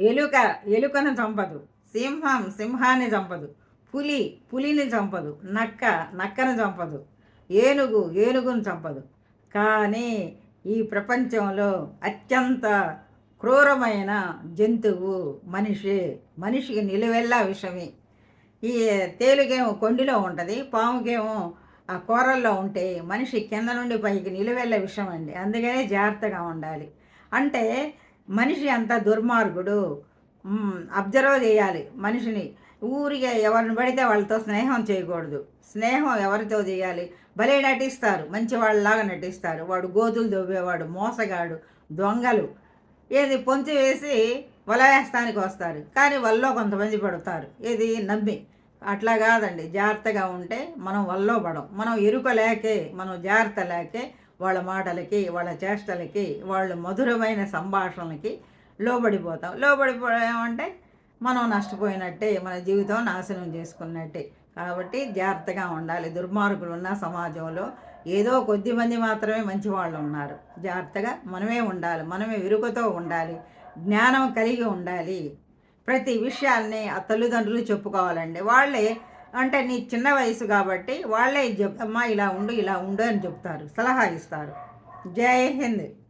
ఎలుక ఎలుకను చంపదు. సింహం సింహాన్ని చంపదు. పులి పులిని చంపదు. నక్క నక్కను చంపదు. ఏనుగు ఏనుగును చంపదు. కానీ ఈ ప్రపంచంలో అత్యంత క్రూరమైన జంతువు మనిషి. మనిషికి నిలువెల్లా విషమే. ఈ తేలుగేమో కొండిలో ఉంటుంది పాముకేమో ఆ కూరల్లో ఉంటే మనిషి కింద నుండి పైకి నిలువెల్ల విషయం అండి అందుకనే జాగ్రత్తగా ఉండాలి. అంటే మనిషి అంత దుర్మార్గుడు. అబ్జర్వ్ చేయాలి మనిషిని. ఊరికే ఎవరిని పడితే వాళ్ళతో స్నేహం చేయకూడదు. స్నేహం ఎవరితో చేయాలి? భలే నటిస్తారు. మంచి వాళ్ళలాగా నటిస్తారు. వాడు గోతులు దొబ్బేవాడు మోసగాడు దొంగలు. ఏది పొంచి వేసి వలయస్థానికి వస్తారు. కానీ వల్లో కొంతమంది పడతారు. ఏది నమ్మి. అట్లా కాదండి. జాగ్రత్తగా ఉంటే మనం వల్లో పడం. మనం ఎరుక లేకే మనం జాగ్రత్త లేకే వాళ్ళ మాటలకి వాళ్ళ చేష్టలకి వాళ్ళ మధురమైన సంభాషణలకి లోబడిపోతాం. లోబడిపోయామంటే మనం నష్టపోయినట్టే మన జీవితం నాశనం చేసుకున్నట్టే. కాబట్టి జాగ్రత్తగా ఉండాలి. దుర్మార్గులు ఉన్న సమాజంలో ఏదో కొద్ది మంది మాత్రమే మంచి వాళ్ళు ఉన్నారు. జాగ్రత్తగా మనమే ఉండాలి. మనమే విరుగుతో ఉండాలి. జ్ఞానం కలిగి ఉండాలి. ప్రతి విషయాల్ని ఆ తల్లిదండ్రులు చెప్పుకోవాలండి. వాళ్ళే అంటే నీ చిన్న వయసు కాబట్టి వాళ్ళే చెప్ అమ్మా ఇలా ఉండు ఇలా ఉండు అని చెప్తారు సలహా ఇస్తారు. జై హింద్.